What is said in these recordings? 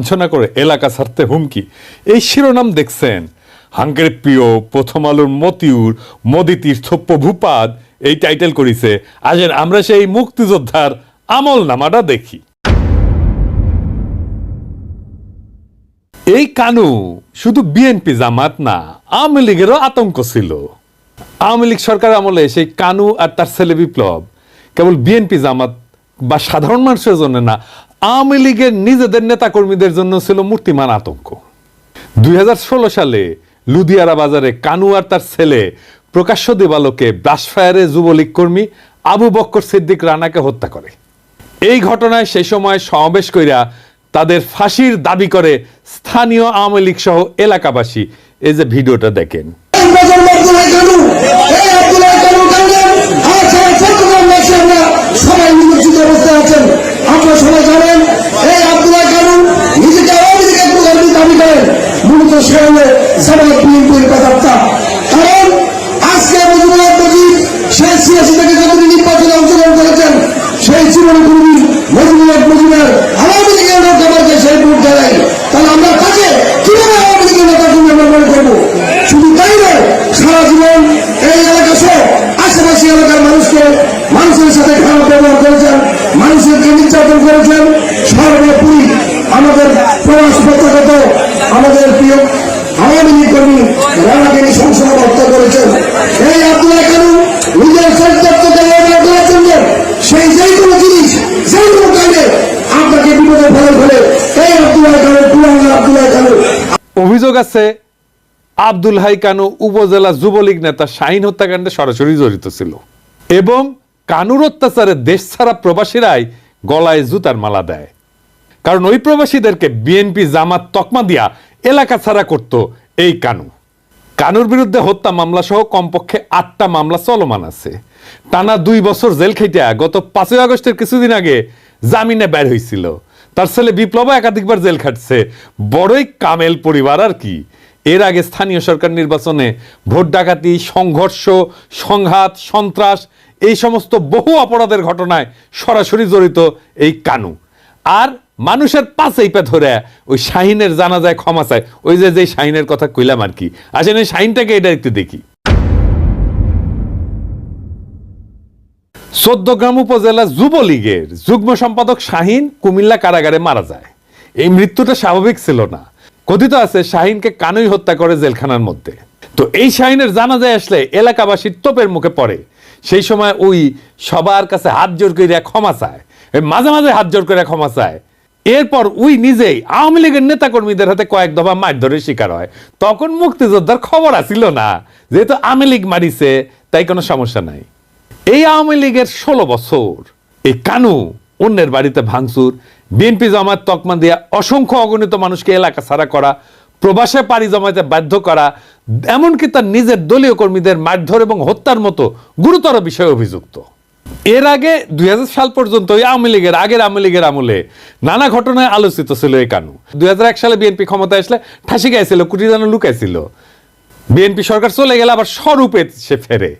লাঞ্ছনা করে এলাকা ছাড়তে হুমকি। এই শিরোনাম দেখছেন হাঙ্কের প্রিয় প্রথম আলোর মতিউর, মোদি তীর্থ প্রভুপাদ এই টাইটেল করিছে, আসেন আমরা সেই মুক্তিযোদ্ধার আমল নামাটা দেখি। এই কানু শুধু বিএনপি জামাত না, আওয়ামী লীগেরও আতঙ্ক ছিল। আওয়ামী লীগ সরকার আমলে সেই কানু আর তার ছেলে বিপ্লব কেবল বিএনপি জামাত বা সাধারণ মানুষের জন্য না আওয়ামী লীগের নিজেদের নেতাকর্মীদের জন্য ছিল মূর্তিমান আতঙ্ক। দুই হাজার ষোলো সালে লুধিয়ারা বাজারে কানু আর তার ছেলে প্রকাশ্য দেবালোকে ব্রাশফায়ারে যুবলীগ কর্মী আবু বক্কর সিদ্দিক রানাকে হত্যা করে। এই ঘটনায় সেই সময় সমাবেশ কইরা তাদের ফাঁসির দাবি করে স্থানীয় আওয়ামী লীগ সহ এলাকাবাসী এই যে ভিডিওটা দেখেন। বাসী আমরা সবাই নিমজ্জিত অবস্থায় আছেন। আপনারা সবাই জানেন এই আব্দুল্লাহ কানু নিজেকে আওয়ামী লীগের প্রধানমন্ত্রী দাবি করেন। মূলত সে কর্মী রানাকে হত্যা করেছেন, এই আব্দুল্লাহ নিজের সেই যে কোনো জিনিস, যে কোনো আপনাকে বিপদে এই আব্দুল্লাহ আব্দুল্লাহ অভিযোগ আছে, আব্দুল হাই কানু উপজেলা যুবলীগ নেতা শাহিন হত্যাকাণ্ডে সরাসরি জড়িত ছিল এবং কানুর অত্যাচারে দেশ ছাড়া প্রবাসীরাই গলায় জুতার মালা দেয়। কারণ ওই প্রবাসীদেরকে বিএনপি জামাত তকমা দিয়া এলাকা ছাড়া করত এই কানু। কানুর বিরুদ্ধে হত্যা মামলা সহ কমপক্ষে আটটা মামলা চলমান আছে। টানা দুই বছর জেল খেটিয়া গত পাঁচই আগস্টের কিছুদিন আগে জামিনে বের হয়েছিল তার ছেলে বিপ্লব একাধিকবার জেল খাটছে। বড়ই কামেল পরিবার আর কি। এর আগে স্থানীয় সরকার নির্বাচনে ভোট ডাকাতি, সংঘর্ষ, সংঘাত, সন্ত্রাস এই সমস্ত বহু অপরাধের ঘটনায় সরাসরি জড়িত এই কানু। আর মানুষের পাশেই পে ধরে ওই শাহিনের জানা যায় ক্ষমা চায়। ওই যে যে শাহিনের কথা কইলাম আর কি। আসেন এই শাহিনটাকে এটা একটু দেখি। চোদ্দগ্রাম উপজেলা যুবলীগের যুগ্ম সম্পাদক শাহিন কুমিল্লা কারাগারে মারা যায়। এই মৃত্যুটা স্বাভাবিক ছিল না। কথিত আছে, শাহিনকে কানুই হত্যা করে জেলখানার মধ্যে। তো এই শাহিনের জানাজায় আসলে এলাকাবাসীর তোপের মুখে পড়ে। সেই সময় ওই সবার কাছে হাত জোর করে ক্ষমা চায়। মাঝে মাঝে হাত জোর করে ক্ষমা চায়। এরপর উই নিজেই আওয়ামী লীগের নেতাকর্মীদের হাতে কয়েক দফা মারধরের শিকার হয়। তখন মুক্তিযোদ্ধার খবর আসিল না, যেহেতু আওয়ামী লীগ মারিছে, তাই কোনো সমস্যা নাই। এই আওয়ামী লীগের ষোলো বছর, এই কানু অন্যের বাড়িতে ভাঙচুর, বিএনপি জামাত তকমা দিয়া অসংখ্য অগণিত মানুষকে এলাকা ছাড়া করা, প্রবাসে পাড়ি জমাতে বাধ্য করা, এমনকি তার নিজের দলীয় কর্মীদের মারধর এবং হত্যার মতো গুরুতর বিষয়ে অভিযুক্ত। এর আগে দুই হাজার সাল পর্যন্ত এই আওয়ামী লীগের আগের আওয়ামী লীগের আমলে নানা ঘটনায় আলোচিত ছিল এই কানু। দুই হাজার এক সালে বিএনপি ক্ষমতায় আসলে ঠাসি গাইছিল কুটি যেন লুকাইছিল। বিএনপি সরকার চলে গেলে আবার স্বরূপে সে ফেরে।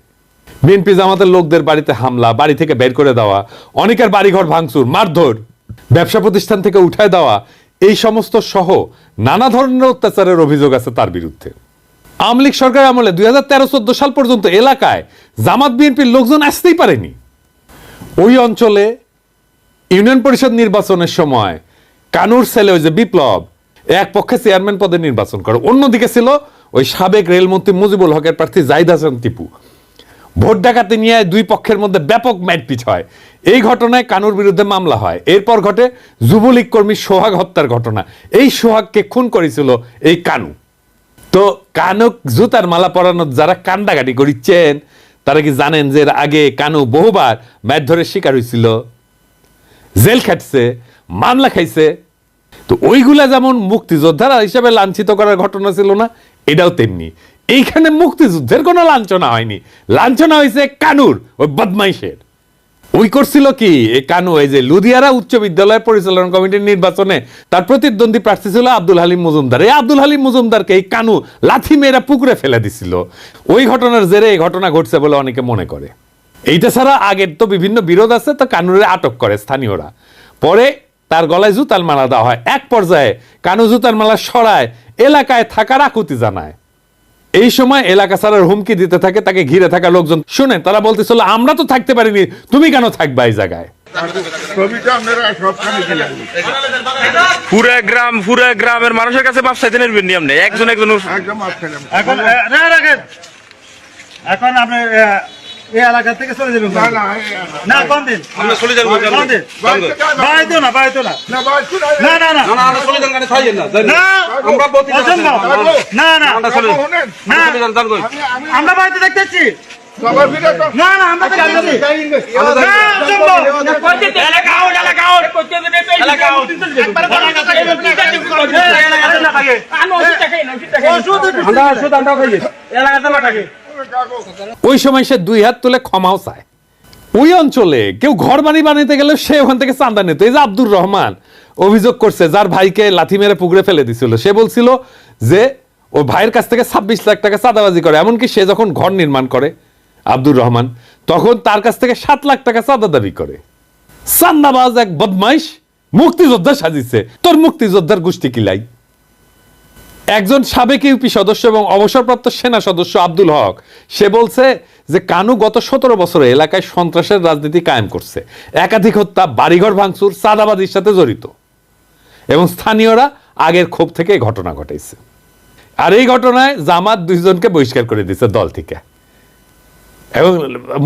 বিএনপি জামাতের লোকদের বাড়িতে হামলা, বাড়ি থেকে বের করে দেওয়া, অনেকের বাড়িঘর ভাঙচুর, মারধর, ব্যবসা প্রতিষ্ঠান থেকে উঠায় দেওয়া, এই সমস্ত সহ নানা ধরনের অত্যাচারের অভিযোগ আছে তার বিরুদ্ধে। আওয়ামী লীগ সরকার আমলে দুই হাজার তেরো চোদ্দ সাল পর্যন্ত এলাকায় জামাত বিএনপির লোকজন আসতেই পারেনি। ওই অঞ্চলে ইউনিয়ন পরিষদ নির্বাচনের সময় কানুর ছেলে ওই যে বিপ্লব, এক পক্ষে চেয়ারম্যান পদে নির্বাচন করে। অন্যদিকে ছিল ওই সাবেক রেলমন্ত্রী মুজিবুল হকের প্রার্থী জাহিদ হাসান টিপু। ভোট ডাকাতি নিয়ে দুই পক্ষের মধ্যে ব্যাপক মারপিট হয়। এই ঘটনায় কানুর বিরুদ্ধে মামলা হয়। এরপর ঘটে যুবলীগ কর্মী সোহাগ হত্যার ঘটনা। এই সোহাগকে খুন করেছিল এই কানু। তো কানুক জুতার মালা পরানোর যারা কান্দাকাটি করিচ্ছেন তারা কি জানেন যে আগে কানু বহুবার মারধরের শিকার হয়েছিল জেল খাটছে মামলা খাইছে। তো ওইগুলা যেমন মুক্তিযোদ্ধারা হিসাবে লাঞ্ছিত করার ঘটনা ছিল না, এটাও তেমনি। এইখানে মুক্তিযুদ্ধের কোনো লাঞ্ছনা হয়নি। লাঞ্ছনা হয়েছে কানুর, ওই বদমাইশের। ওই করছিল কি? কানু, এই যে লুধিয়ারা উচ্চ বিদ্যালয় পরিচালনা কমিটির নির্বাচনে তার প্রতিদ্বন্দ্বী প্রার্থী ছিল আব্দুল হালিম মজুমদার। এই আব্দুল হালিম মজুমদারকে এই কানু লাথি মেয়েরা পুকুরে ফেলে দিছিল। ওই ঘটনার জেরে এই ঘটনা ঘটছে বলে অনেকে মনে করে। এইটা ছাড়া আগের তো বিভিন্ন বিরোধ আছে, তো কানুরে আটক করে স্থানীয়রা। পরে তার গলায় জুতার মালা দেওয়া হয়। এক পর্যায়ে কানু জুতার মালা সরায়, এলাকায় থাকার আকুতি জানায়। এই সময় এলাকা সারার হুমকি দিতে থাকে তাকে ঘিরে থাকা লোকজন। শুনে তারা বলতে বলতেছিল আমরা তো থাকতে পারিনি তুমি কেন থাকবা এই জায়গায়? ছবিটা আপনারা পুরা গ্রাম পুরা গ্রামের মানুষের কাছে মাপ চাইতে নেবেন নি আপনি একজন একজন এখন এখন আপনি এই এলাকা থেকে চলে যাবেন না না না কোন দিন আমরা চলে যাব কোন দিন বাড়াইতো না বাড়াইতো না না না না না না আমরা চলে যান গাড়ি খাইয়েন না না আমরা প্রতিটা না না আমরা চলে যান। চলে যান, আমরা বাড়িতে দেখতেছি সবার ভিতরে তো না না আমরা দেখতেছি না অসম্ভব এলাকা আউট, এলাকা আউট। এলাকা আউট। আমরা শুধু আমরা খাইয়ে। এলাকাতে না থাকে। ওই সময় সে দুই হাত তুলে ক্ষমাও চায়। ওই অঞ্চলে কেউ ঘর বাড়ি বানাইতে গেলে সে ওখান থেকে নিত। এই যে আব্দুর রহমান অভিযোগ করছে, যার ভাইকে লাথি মেরে পুকুরে ফেলে দিছিল। সে বলছিল যে ভাইয়ের কাছ থেকে ছাব্বিশ লাখ টাকা চাঁদাবাজি করে। এমনকি সে যখন ঘর নির্মাণ করে আব্দুর রহমান, তখন তার কাছ থেকে সাত লাখ টাকা চাঁদা দাবি করে। চান্দাবাজ এক বদমাইশ মুক্তিযোদ্ধা সাজিছে। তোর মুক্তিযোদ্ধার গোষ্ঠী কিলাই একজন সাবেক ইউপি সদস্য এবং অবসরপ্রাপ্ত সেনা সদস্য আব্দুল হক। সে বলছে যে কানু গত সতেরো বছরে এলাকায় সন্ত্রাসের রাজনীতি কায়েম করছে। একাধিক হত্যা, বাড়িঘর ভাঙচুর চাঁদাবাদির সাথে জড়িত। এবং স্থানীয়রা আগের ক্ষোভ থেকে ঘটনা ঘটাইছে। আর এই ঘটনায় জামাত দুইজনকে বহিষ্কার করে দিয়েছে দল থেকে। এবং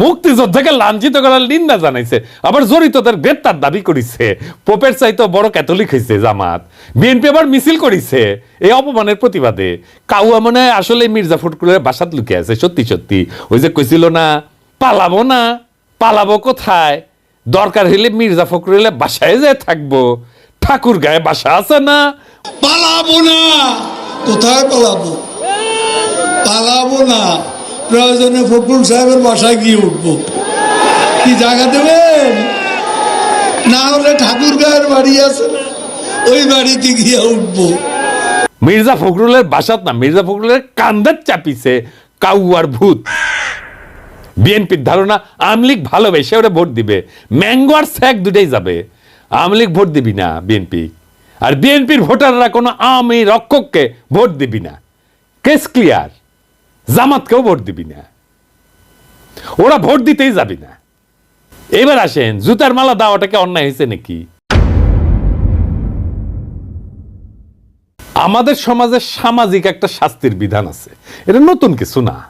মুক্তিযোদ্ধাকে লাঞ্ছিত করার নিন্দা জানাইছে। আবার জড়িতদের গ্রেপ্তার দাবি করিছে। পোপের চাইতে বড় ক্যাথলিক হয়েছে জামাত। বিএনপি আবার মিছিল করিছে। এই অপমানের প্রতিবাদে। কাউয়া মনে আসলে মির্জা ফটকুলের বাসাত লুকিয়ে আছে, সত্যি সত্যি। ওই যে কইছিল না, পালাবো না, পালাবো কোথায়? দরকার হইলে মির্জা ফখরুলের বাসায় যায় থাকব। ঠাকুর গায়ে বাসা আছে না? পালাবো না, কোথায় পালাবো? পালাবো না। প্রয়োজনে ফখরুল সাহেবের বাসায় গিয়ে উঠবো। কি জায়গা দেবেন? না হলে ঠাকুর গায়ের বাড়ি আছে ওই বাড়িতে গিয়ে উঠবো। মির্জা ফখরুলের বাসাত না, মির্জা ফখরুলের কান্দার চাপিছে কাউয়ার ভূত। বিএনপির ধারণা, আমলিক ভালোবেসে ওরা ভোট দিবে। ম্যাঙ্গো আর স্যাক দুটাই যাবে। আমলিক ভোট দিবি না বিএনপি। আর বিএনপির ভোটাররা কোনো আমি রক্ষককে ভোট দিবি না। Case clear. জামাতকেও ভোট দিবি না। ওরা ভোট দিতেই যাবি না। এবার আসেন, জুতার মালা দেওয়াটাকে অন্যায় হয়েছে নাকি? আমাদের সমাজে সামাজিক একটা শাস্তির বিধান আছে। এটা নতুন কিছু না।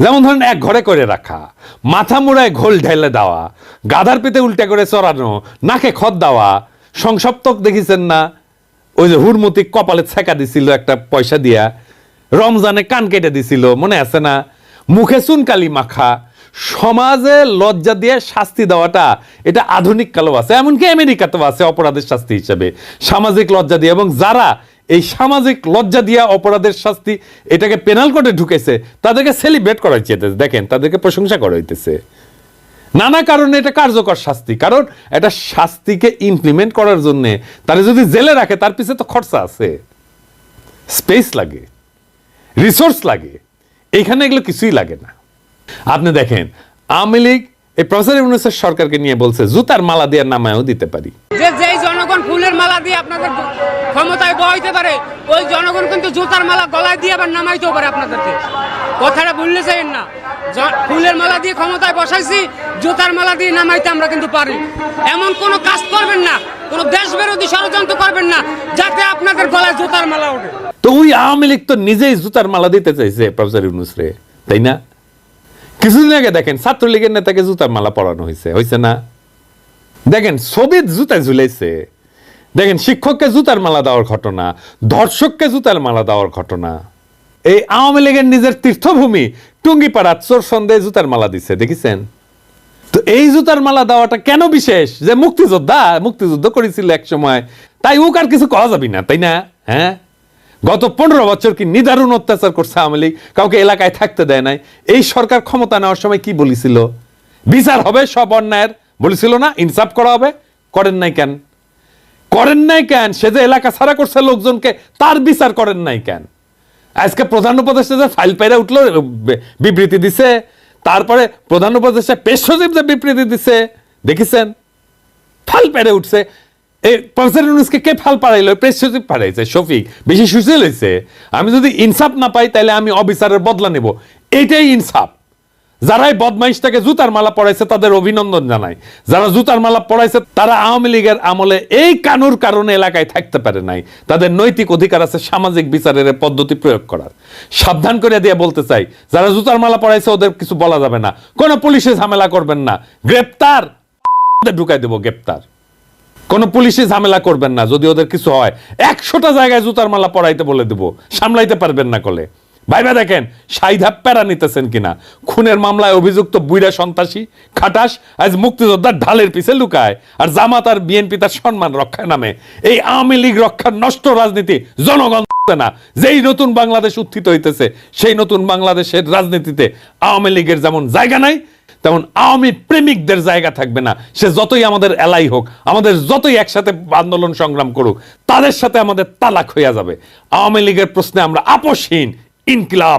যেমন ধরেন, এক ঘরে করে রাখা, মাথা মুড়ায় ঘোল ঢেলে দেওয়া, গাধার পেতে উল্টে করে চড়ানো, নাকে খত দেওয়া, সংসপ্তক দেখিছেন না? ওই যে হুরমতি কপালে ছেঁকা দিছিল একটা পয়সা দিয়া রমজানে কান কেটে দিছিল, মনে আছে না? মুখে চুনকালি মাখা, সমাজে লজ্জা দিয়ে শাস্তি দেওয়াটা, এটা আধুনিক কালেও আছে, এমনকি আমেরিকাতেও আছে অপরাধের শাস্তি হিসেবে। সামাজিক লজ্জা দিয়ে, এবং যারা এই সামাজিক লজ্জা দিয়া অপরাধের শাস্তি, এটাকে পেনাল কোর্টে ঢুকেছে, তাদেরকে সেলিব্রেট করা হইতেছে দেখেন, তাদেরকে প্রশংসা করা হইতেছে নানা কারণে এটা কার্যকর শাস্তি, কারণ এটা শাস্তিকে ইমপ্লিমেন্ট করার জন্যে, তারা যদি জেলে রাখে, তার পিছে তো খরচা আছে। স্পেস লাগে। রিসোর্স লাগে। এখানে এগুলো কিছুই লাগে না। আপনি দেখেন, আওয়ামী লীগ, এই প্রফেসর ইউনুসের সরকারকে নিয়ে বলছে, জুতার মালা দেওয়ার নামায়ও দিতে পারি। যে যেই জনগণ ফুলের মালা দিয়ে আপনাদের ক্ষমতায় বহাইতে পারে, ওই জনগণ কিন্তু জুতার মালা গলায় দিয়ে আবার নামাইতেও পারে আপনাদেরকে। কথাটা ভুললে চাইেন না। ফুলের মালা দিয়ে ক্ষমতায় বসাইছি, জুতার মালা দিয়ে নামাইতে আমরা কিন্তু পারি। এমন কোনো কাজ করবেন না, কোনো দেশ বিরোধী ষড়যন্ত্র করবেন না যাতে আপনাদের গলায় জুতার মালা ওঠে। তো ওই আওয়ামী লীগ তো নিজেই জুতার মালা দিতে চাইছে প্রফেসর ইউনুস রে, তাই না? কিছুদিন আগে দেখেন ছাত্রলীগের নেতাকে জুতার মালা পরানো হয়েছে হয়েছে না? দেখেন ছবির জুতা ঝুলাইছে। দেখেন শিক্ষককে জুতার মালা দেওয়ার ঘটনা, ধর্ষককে জুতার মালা দেওয়ার ঘটনা। এই আওয়ামী লীগের নিজের তীর্থভূমি টুঙ্গিপাড়া চোর সন্দেহে জুতার মালা দিছে, দেখেছেন? তো এই জুতার মালা দেওয়াটা কেন বিশেষ? যে মুক্তিযোদ্ধা, মুক্তিযুদ্ধ করেছিল এক সময়। তাই ওক আর কিছু কওয়া যাবি না, তাই না? হ্যাঁ? গত পনেরো বছর কি নিদারুণ অত্যাচার করছে আওয়ামী লীগ? কাউকে এলাকায় থাকতে দেয় নাই। এই সরকার ক্ষমতা নেওয়ার সময় কি বলেছিল? বিচার হবে, সব অন্যায়ের। বলেছিল না, ইনসাফ করা হবে। করেন নাই কেন? করেন নাই কেন? সে যে এলাকা ছাড়া করছে লোকজনকে, তার বিচার করেন নাই কেন? আজকে প্রধান উপদেষ্টা যে ফাইল পাইরা উঠল, বিবৃতি দিছে তারপরে প্রধান উপদেষ্টা পেশ সচিব যে বিবৃতি দিছে, দেখেছেন? ফাল পেরে উঠছে। এই প্রফেসর ইউনুসকে কে ফাল পাড়াইলো? প্রেস সচিব পাড়াইছে, শফিক। বেশি সুশীল হয়েছে আমি যদি ইনসাফ না পাই তাহলে আমি অফিসারের বদলা নেব। এটাই ইনসাফ। যারাই বদমাইশটাকে জুতার মালা পড়াইছে তাদের অভিনন্দন জানাই। যারা জুতার মালা পড়াইছে তারা আওয়ামী লীগের আমলে এই কানুর কারণে এলাকায় থাকতে পারে নাই। তাদের নৈতিক অধিকার আছে, সামাজিক বিচারের পদ্ধতি প্রয়োগ করার। সাবধান করে দিয়ে বলতে চাই, যারা জুতার মালা পড়াইছে ওদের কিছু বলা যাবে না। কোনো পুলিশে ঝামেলা করবেন না। গ্রেপ্তার! ঢুকাই দেবো গ্রেপ্তার। কোন পুলিশে ঝামেলা করবেন না, যদি ওদের কিছু হয়। একশোটা জায়গায় জুতার মালা পরাইতে বলে দেবো। সামলাইতে পারবেন না কলে। ভাইবা দেখেন, সাইধা প্যারা নিতেছেন কিনা? খুনের মামলায় অভিযুক্ত বুইরা সন্ত্রাসী, খাটাস, আজ মুক্তিযোদ্ধার ঢালের পিছে লুকায়, আর জামাত আর বিএনপি তার সম্মান রক্ষায় নামে। এই আওয়ামী লীগ রক্ষার নষ্ট রাজনীতি জনগণ না। যেই নতুন বাংলাদেশ উত্থিত হইতেছে, সেই নতুন বাংলাদেশের রাজনীতিতে আওয়ামী লীগের যেমন জায়গা নাই, তেমন আওয়ামী প্রেমিকদের জায়গা থাকবে না। সে যতই আমাদের এলাই হোক, আমাদের যতই একসাথে আন্দোলন সংগ্রাম করুক, তাদের সাথে আমাদের তালাক হইয়া যাবে। আওয়ামী লীগের প্রশ্নে আমরা আপোষহীন ইনকিলাব।